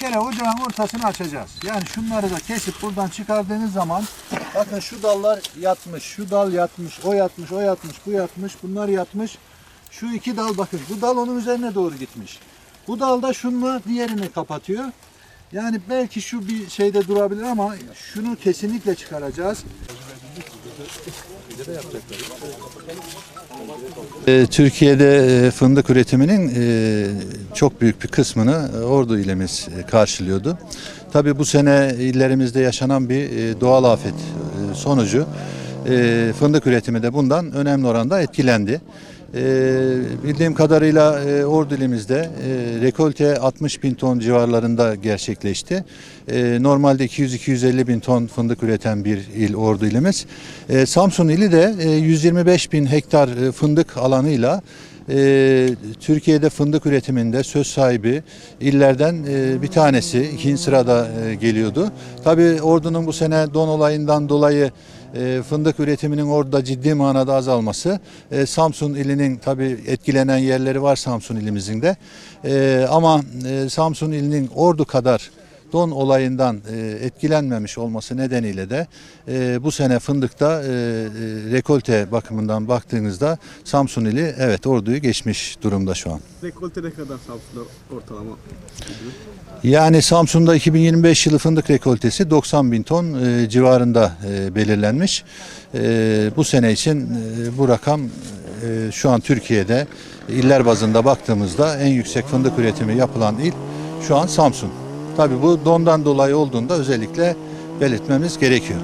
Kere ocağın ortasını açacağız. Yani şunları da kesip buradan çıkardığınız zaman bakın şu dallar yatmış, şu dal yatmış, o yatmış, o yatmış, bu yatmış, bunlar yatmış. Şu iki dal bakın bu dal onun üzerine doğru gitmiş. Bu dal da şununla diğerini kapatıyor. Yani belki şu bir şeyde durabilir ama şunu kesinlikle çıkaracağız. Ee, Türkiye'de e, fındık üretiminin e, çok büyük bir kısmını e, Ordu ilimiz karşılıyordu. Tabii bu sene illerimizde yaşanan bir doğal afet sonucu e, fındık üretimi de bundan önemli oranda etkilendi. E, Bildiğim kadarıyla e, Ordu ilimizde e, rekolte 60 bin ton civarlarında gerçekleşti. E, Normalde 200-250 bin ton fındık üreten bir il Ordu ilimiz. E, Samsun ili de e, 125 bin hektar e, fındık alanıyla e, Türkiye'de fındık üretiminde söz sahibi illerden e, bir tanesi. ikinci sırada e, geliyordu. Tabii Ordu'nun bu sene don olayından dolayı e, fındık üretiminin orada ciddi manada azalması. E, Samsun ilinin tabii etkilenen yerleri var Samsun ilimizin de. E, ama e, Samsun ilinin Ordu kadar don olayından e, etkilenmemiş olması nedeniyle de e, bu sene fındıkta e, rekolte bakımından baktığınızda Samsun ili evet Ordu'yu geçmiş durumda şu an. Rekolte ne kadar Samsun'da ortalama? Yani Samsun'da 2025 yılı fındık rekoltesi 90 bin ton civarında belirlenmiş. Bu sene için bu rakam şu an Türkiye'de iller bazında baktığımızda en yüksek fındık üretimi yapılan il şu an Samsun. Tabii bu dondan dolayı olduğunda özellikle belirtmemiz gerekiyor.